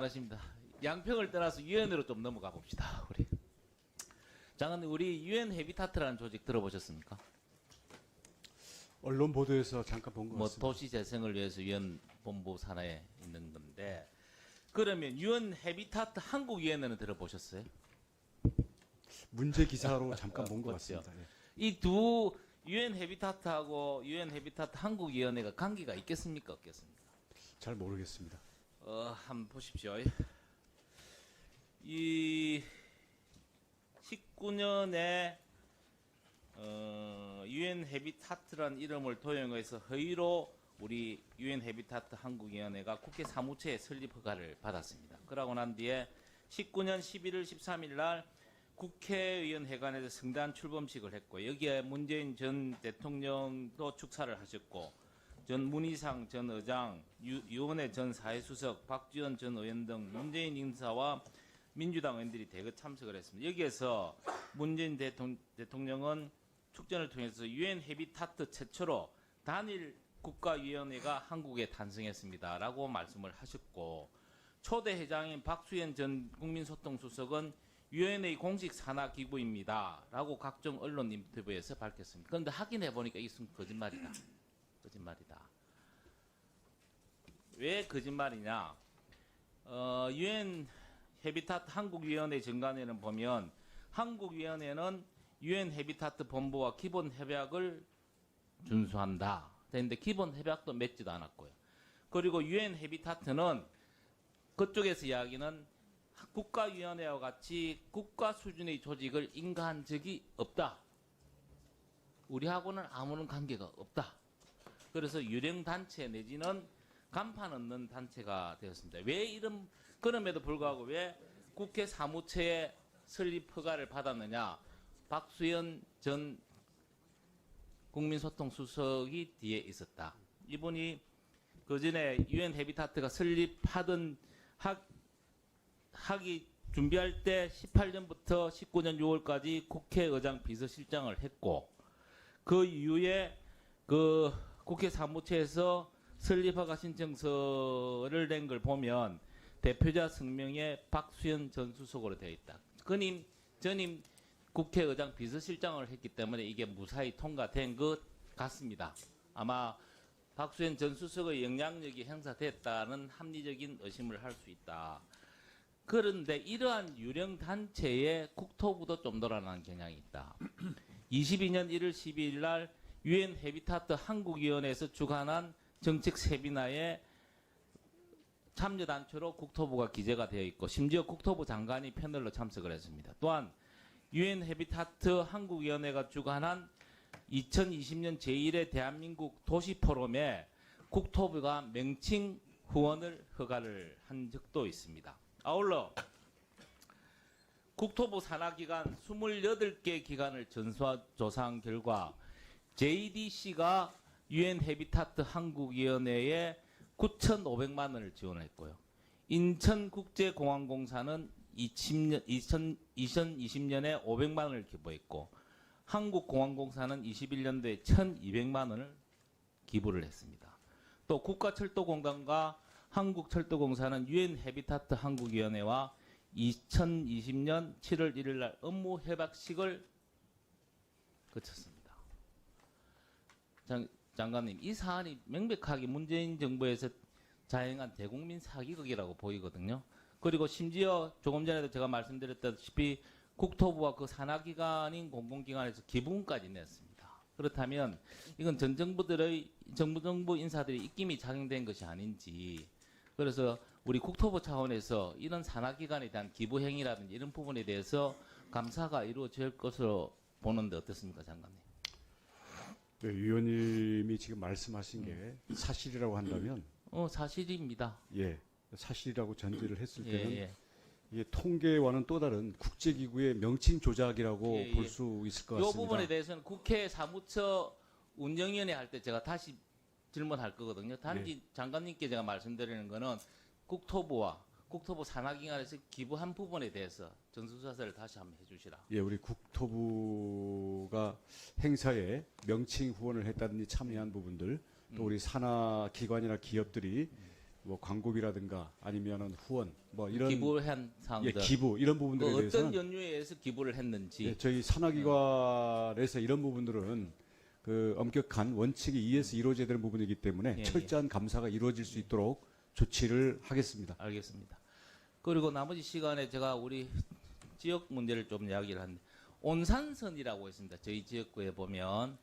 반갑습니다. 양평을 떠나서 유엔으로 좀 넘어가 봅시다. 우리 장관님 우리 유엔 헤비타트라는 조직 들어보셨습니까? 언론 보도에서 잠깐 본 것 뭐 같습니다. 도시 재생을 위해서 유엔 본부 산하에 있는 건데 그러면 유엔 헤비타트 한국 유엔에는 들어보셨어요? 문제 기사로 잠깐 본것 맞죠. 같습니다. 예. 이 두 유엔 헤비타트하고 유엔 헤비타트 한국 위원회가 관계가 있겠습니까 없겠습니까? 잘 모르겠습니다. 어, 한번 보십시오. 이 19년에 어, 유엔 헤비타트란 이름을 도용해서 허위로 우리 유엔 헤비타트 한국위원회가 국회 사무처에 설립 허가를 받았습니다. 그러고 난 뒤에 19년 11월 13일 날 국회의원회관에서 성단 출범식을 했고 여기에 문재인 전 대통령도 축사를 하셨고 전 문희상 전 의장, 유, 유원회 전 사회수석, 박지원 전 의원 등 문재인 인사와 민주당 의원들이 대거 참석을 했습니다. 여기에서 문재인 대통, 대통령 은 축전을 통해서 유엔 헤비타트 최초로 단일 국가위원회가 한국에 탄생했습니다 라고 말씀을 하셨고 초대 회장인 박수현 전 국민소통수석은 유엔의 공식 산하 기구입니다 라고 각종 언론 인터뷰에서 밝혔습니다. 그런데 확인해 보니까 이것은 거짓말이다. 거짓말이다. 왜 거짓말이냐? 어, 유엔 헤비타트 한국위원회 정관에는 보면 한국위원회는 유엔 헤비타트 본부와 기본 협약을 준수한다. 그런데 기본 협약도 맺지도 않았고요. 그리고 유엔 헤비타트는 그쪽에서 이야기는 국가위원회와 같이 국가 수준의 조직을 인가한 적이 없다. 우리하고는 아무런 관계가 없다. 그래서 유령 단체 내지는 간판 없는 단체가 되었습니다. 왜 이런 그럼에도 불구하고 왜 국회 사무처에 설립 허가를 받았느냐? 박수현 전 국민소통수석이 뒤에 있었다. 이분이 그 전에 유엔 헤비타트가 설립하던 학 하기 준비할 때 18년부터 19년 6월까지 국회의장 비서실장을 했고 그 이후에 그 국회 사무처에서 설립허가 신청서를 낸 걸 보면 대표자 성명에 박수현 전 수석으로 되어 있다. 그님 전임 국회의장 비서실장을 했기 때문에 이게 무사히 통과된 것 같습니다. 아마 박수현 전 수석의 영향력이 행사됐다는 합리적인 의심을 할 수 있다. 그런데 이러한 유령 단체의 국토부도 좀 돌아나는 경향이 있다. 22년 1월 12일 날 유엔 헤비타트 한국위원회에서 주관한 정책 세미나에 참여 단체로 국토부가 기재가 되어 있고 심지어 국토부 장관이 패널로 참석을 했습니다. 또한 유엔 헤비타트 한국위원회가 주관한 2020년 제1회 대한민국 도시 포럼에 국토부가 명칭 후원을 허가를 한 적도 있습니다. 아울러 국토부 산하기관 28개 기관을 전수와 조사한 결과 JDC가 유엔 헤비타트 한국위원회에 9,500만 원을 지원했고요. 인천국제공항공사는 2020년, 2020년에 500만 원을 기부했고 한국공항공사는 21년도에 1,200만 원을 기부를 했습니다. 또 국가철도공단과 한국철도공사는 유엔 헤비타트 한국위원회와 2020년 7월 1일 날 업무 협약식을 거쳤습니다. 장, 장관님, 이 사안이 명백하게 문재인 정부에서 자행한 대국민 사기극이라고 보이거든요. 그리고 심지어 조금 전에도 제가 말씀드렸다시피 국토부와 그 산하기관인 공공기관에서 기부금까지 냈습니다. 그렇다면 이건 전 정부들의 정부 정부 인사들이 입김이 작용된 것이 아닌지 그래서 우리 국토부 차원에서 이런 산하기관에 대한 기부 행위라든지 이런 부분에 대해서 감사가 이루어질 것으로 보는데 어떻습니까, 장관님? 네, 위원님이 지금 말씀하신 게 사실이라고 한다면 어 사실입니다. 예 사실이라고 전제를 했을 예, 때는 예. 이게 통계와는 또 다른 국제기구의 명칭 조작이라고 예, 예. 볼 수 있을 것 이 같습니다. 부분에 대해서는 국회 사무처 운영위원회 할 때 제가 다시 질문할 거거든요. 단지 장관님께 제가 말씀드리는 거는 국토부와 국토부 산하기관에서 기부한 부분에 대해서 전수조사를 다시 한번 해주시라. 예, 우리 국토부가 행사에 명칭 후원을 했다든지 참여한 부분들 또 우리 산하 기관이나 기업들이 뭐 광고비라든가 아니면은 후원 뭐 이런 기부한 예, 사항들 기부 이런 그 부분들에 어떤 대해서는 연유에 의해서 기부를 했는지 예, 저희 산하기관에서 이런 부분들은 그 엄격한 원칙에 의해서 이루어져야 되는 부분이기 때문에 예, 예. 철저한 감사가 이루어질 수 있도록 조치를 하겠습니다. 알겠습니다. 그리고 나머지 시간에 제가 우리 지역 문제를 좀 이야기를 하는데 온산선이라고 있습니다. 저희 지역구에 보면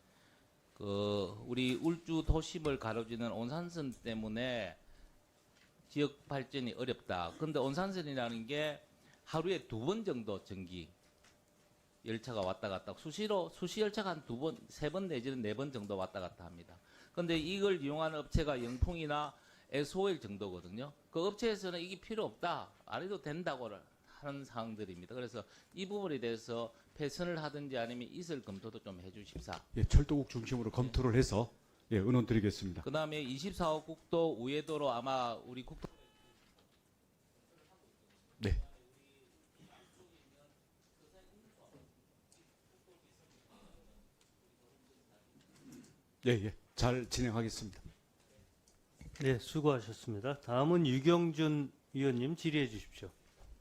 그 우리 울주 도심을 가로지는 온산선 때문에 지역 발전이 어렵다. 근데 온산선이라는 게 하루에 두 번 정도 전기 열차가 왔다 갔다 수시로 수시 열차가 한 두 번, 세 번 내지는 네 번 정도 왔다 갔다 합니다. 근데 이걸 이용하는 업체가 영풍이나 SOL 정도거든요. 그 업체에서는 이게 필요 없다. 안 해도 된다고 하는 사항들입니다. 그래서 이 부분에 대해서 폐선을 하든지 아니면 이설 검토도 좀 해주십사. 예, 철도국 중심으로 검토를 해서 예, 의논 드리겠습니다. 그 다음에 24호 국도 우회도로 아마 우리 국토 네. 예, 예. 잘 진행하겠습니다. 네, 수고하셨습니다. 다음은 유경준 위원님 질의해 주십시오.